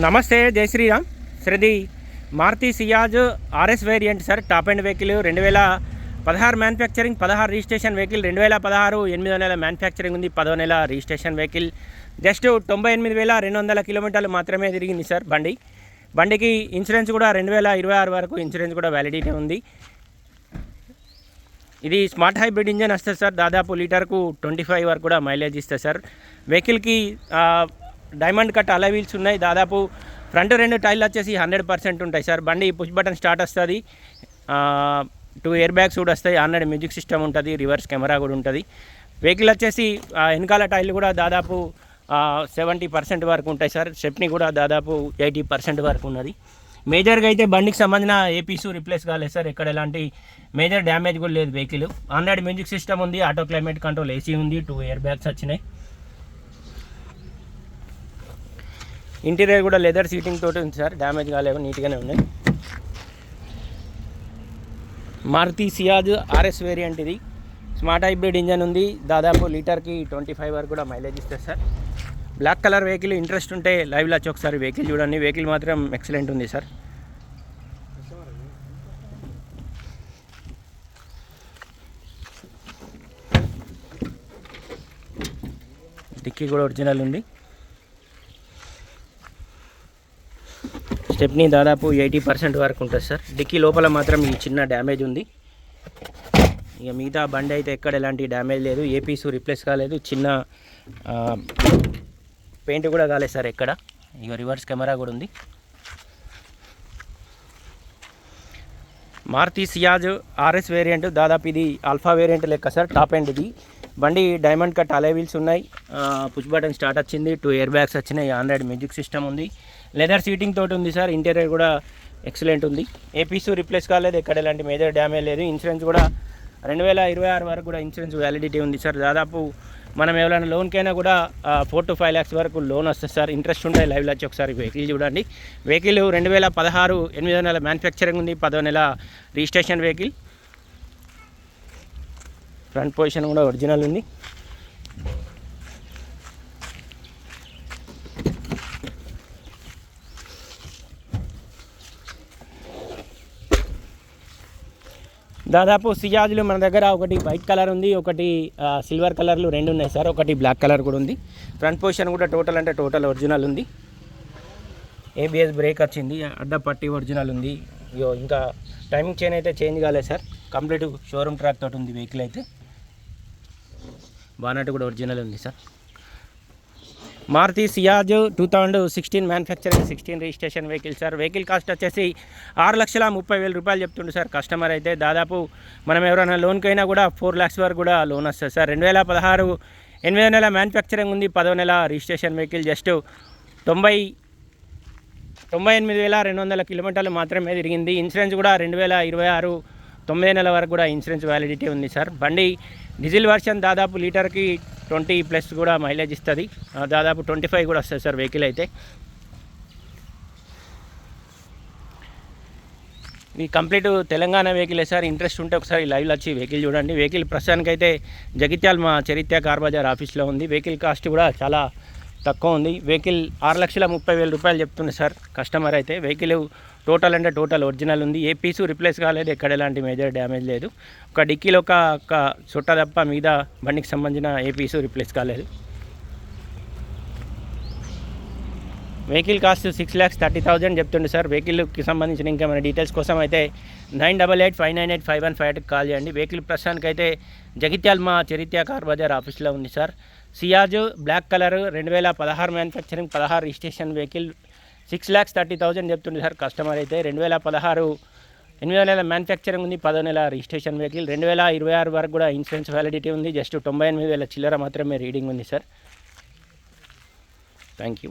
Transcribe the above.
నమస్తే జై Shriram. శ్రది Maruti Ciaz RS variant sir. Top end vehicle రెండు వేల పదహారు మ్యానుఫ్యాక్చరింగ్ పదహారు రిజిస్ట్రేషన్ వెహికల్ రెండు వేల పదహారు ఎనిమిదో నెల మ్యానుఫ్యాక్చరింగ్ ఉంది పదో నెల రిజిస్ట్రేషన్ వెహికల్. జస్ట్ తొంభై ఎనిమిది వేల రెండు వందల కిలోమీటర్లు మాత్రమే తిరిగింది సార్ బండి. బండికి ఇన్సూరెన్స్ కూడా రెండు వేల ఇరవై ఆరు వరకు ఇన్సూరెన్స్ కూడా వ్యాలిడిటీ ఉంది. ఇది స్మార్ట్ హైబ్రిడ్ ఇంజన్ వస్తుంది సార్. దాదాపు లీటర్కు ట్వంటీ ఫైవ్ వరకు కూడా మైలేజ్ ఇస్తుంది సార్. వెహికల్కి డైమండ్ కట్ అలా వీల్స్ ఉన్నాయి. దాదాపు ఫ్రంట్ రెండు టైర్లు వచ్చేసి హండ్రెడ్ పర్సెంట్ ఉంటాయి సార్. బండి పుష్ బటన్ స్టార్ట్ వస్తుంది. టూ ఇయర్ బ్యాగ్స్ కూడా వస్తాయి. హండ్రెడ్ మ్యూజిక్ సిస్టమ్ ఉంటుంది. రివర్స్ కెమెరా కూడా ఉంటుంది. వెహికల్ వచ్చేసి వెనకాల టైర్లు కూడా దాదాపు సెవెంటీ పర్సెంట్ వరకు ఉంటాయి సార్. స్టెప్ని కూడా దాదాపు ఎయిటీ పర్సెంట్ వరకు ఉన్నది. మేజర్గా అయితే బండికి సంబంధించిన ఏపీసు రిప్లేస్ కాలేదు సార్. ఎక్కడ ఎలాంటి మేజర్ డ్యామేజ్ కూడా లేదు వెహికల్. హండ్రెడ్ మ్యూజిక్ సిస్టమ్ ఉంది. ఆటో క్లైమేట్ కంట్రోల్ ఏసీ ఉంది. టూ ఇయర్ బ్యాగ్స్ వచ్చినాయి. ఇంటీరియర్ కూడా లెదర్ సీటింగ్ తోటి ఉంది సార్. డ్యామేజ్ కాలేవు నీట్గానే ఉన్నాయి మారుతి సియాజ్ ఆర్ఎస్ వేరియంట్ ఇది. స్మార్ట్ హైబ్రిడ్ ఇంజన్ ఉంది. దాదాపు లీటర్కి ట్వంటీ ఫైవ్ వరకు కూడా మైలేజ్ ఇస్తుంది sir. Black colour vehicle interest ఉంటే లైవ్లో వచ్చి ఒకసారి వెహికల్ చూడండి. వెహికల్ మాత్రం ఎక్సలెంట్ ఉంది సార్. డిక్కీ కూడా ఒరిజినల్ ఉంది. స్టెప్ని దాదాపు ఎయిటీ పర్సెంట్ వరకు ఉంటుంది సార్. డిక్కీ లోపల మాత్రం ఈ చిన్న డ్యామేజ్ ఉంది. ఇక మిగతా బండి అయితే ఎక్కడ ఎలాంటి డ్యామేజ్ లేదు. ఏ పీసు రిప్లేస్ కాలేదు. చిన్న పెయింట్ కూడా కాలేదు సార్ ఎక్కడ. ఇక రివర్స్ కెమెరా కూడా ఉంది. మారుతి సియాజ్ ఆర్ఎస్ వేరియంట్ దాదాపు ఇది ఆల్ఫా వేరియంట్ లెక్క సార్. టాప్ ఎండ్ ఇది. బండి డైమండ్ కట్ అలే వీల్స్ ఉన్నాయి. పుష్ బటన్ స్టార్ట్ వచ్చింది టూ ఇయర్ బ్యాగ్స్ వచ్చినాయి ఆండ్రాయిడ్ మ్యూజిక్ సిస్టమ్ ఉంది. లెదర్ సీటింగ్ తోటి ఉంది సార్ ఇంటీరియర్ కూడా ఎక్సలెంట్ ఉంది. ఏ పీసు రిప్లేస్ కాలేదు ఎక్కడ ఎలాంటి మేజర్ డ్యామేజ్ లేదు. ఇన్సూరెన్స్ కూడా రెండు వేల ఇరవై ఆరు వరకు కూడా ఇన్సూరెన్స్ వ్యాలిడిటీ ఉంది సార్. దాదాపు మనం ఎవరైనా లోన్కైనా కూడా ఫోర్ టు ఫైవ్ ల్యాక్స్ వరకు లోన్ వస్తుంది సార్. ఇంట్రెస్ట్ ఉంటాయి లైవ్లో వచ్చి ఒకసారి వెహికల్ చూడండి. వెహికల్ రెండు వేల పదహారు ఎనిమిదో నెల మ్యానుఫ్యాక్చరింగ్ ఉంది పదో నెల రిజిస్ట్రేషన్ వెహికల్. ఫ్రంట్ పొజిషన్ కూడా ఒరిజినల్ ఉంది. దాదాపు సియాజ్లు మన దగ్గర ఒకటి వైట్ కలర్ ఉంది ఒకటి సిల్వర్ కలర్లు రెండు ఉన్నాయి సార్ ఒకటి బ్లాక్ కలర్ కూడా ఉంది. ఫ్రంట్ పొజిషన్ కూడా టోటల్ అంటే టోటల్ ఒరిజినల్ ఉంది. ఏబిఎస్ బ్రేక్ వచ్చింది అడ్డ పట్టి ఒరిజినల్ ఉంది. ఇగో ఇంకా టైమింగ్ చైన్ అయితే చేంజ్ కాలేదు సార్. కంప్లీట్ షోరూమ్ ట్రాక్ తోటి ఉంది వెహికల్ అయితే. బానట్ కూడా ఒరిజినల్ ఉంది sir. Maruti Ciaz two thousand sixteen manufacturing sixteen registration vehicle sir. Vehicle cost వచ్చేసి ఆరు లక్షల ముప్పై వేల రూపాయలు చెప్తుండే సార్. కస్టమర్ అయితే దాదాపు మనం ఎవరైనా లోన్కి అయినా కూడా ఫోర్ ల్యాక్స్ వరకు కూడా లోన్ వస్తుంది సార్. రెండు వేల పదహారు ఎనిమిదో నెల మ్యానుఫ్యాక్చరింగ్ ఉంది పదో నెల రిజిస్ట్రేషన్ వెహికల్ జస్ట్ తొంభై తొంభై ఎనిమిది వేల రెండు వందల కిలోమీటర్లు మాత్రమే తిరిగింది. ఇన్సూరెన్స్ కూడా రెండు వేల ఇరవై ఆరు తొమ్మిది నెలల వరకు కూడా ఇన్సూరెన్స్ వ్యాలిడిటీ ఉంది సార్. బండి డీజిల్ వర్షన్ దాదాపు లీటర్కి ట్వంటీ ప్లస్ కూడా మైలేజ్ ఇస్తుంది. దాదాపు ట్వంటీ ఫైవ్ కూడా వస్తుంది సార్ వెహికల్ అయితే. ఈ కంప్లీట్ తెలంగాణ వెహికలే సార్. ఇంట్రెస్ట్ ఉంటే ఒకసారి లైవ్లో వచ్చి వెహికల్ చూడండి. వెహికల్ ప్రస్తుతానికైతే జగిత్యాల మా చరిత్ర కార్ బజార్ ఆఫీస్లో ఉంది. వెహికల్ కాస్ట్ కూడా చాలా తక్కువ ఉంది. వెహికల్ ఆరు లక్షల ముప్పై వేల రూపాయలు చెప్తుంది సార్. కస్టమర్ అయితే వెహికల్ టోటల్ అంటే టోటల్ ఒరిజినల్ ఉంది. ఏ పీసు రిప్లేస్ కాలేదు. ఎక్కడ ఎలాంటి మేజర్ డ్యామేజ్ లేదు. ఒక డిక్కీలో ఒక చుట్ట తప్ప మీద బండికి సంబంధించిన ఏ పీసు రిప్లేస్ కాలేదు. Vehicle cost six lakhs thirty thousand చెప్తుండే సార్. వెహికల్కి సంబంధించిన ఇంకేమైనా డీటెయిల్స్ కోసం అయితే nine double eight five nine eight five one five ఎయిట్కి కాల్ చేయండి. వెహికల్ ప్రస్తుతానికి అయితే జగిత్యాల మా చరిత్ర కార్ బజార్ ఆఫీస్లో ఉంది సార్. సియాజ్ బ్లాక్ కలర్ రెండు వేల పదహారు మ్యానుఫ్యాక్చరింగ్ పదహారు registration vehicle six lakhs thirty thousand చెప్తుండే సార్ కస్టమర్ అయితే. రెండు వేల పదహారు ఎనిమిదో నెల మ్యానుఫ్యాక్చరింగ్ ఉంది పదో నెల రిజిస్ట్రేషన్ వెహికల్. రెండు వేల ఇరవై ఆరు వరకు కూడా ఇన్సూరెన్స్ వ్యాలిడిటీ ఉంది జస్ట్ తొంభై ఎనిమిది వేల చిల్లర మాత్రమే రీడింగ్ ఉంది సార్. Thank you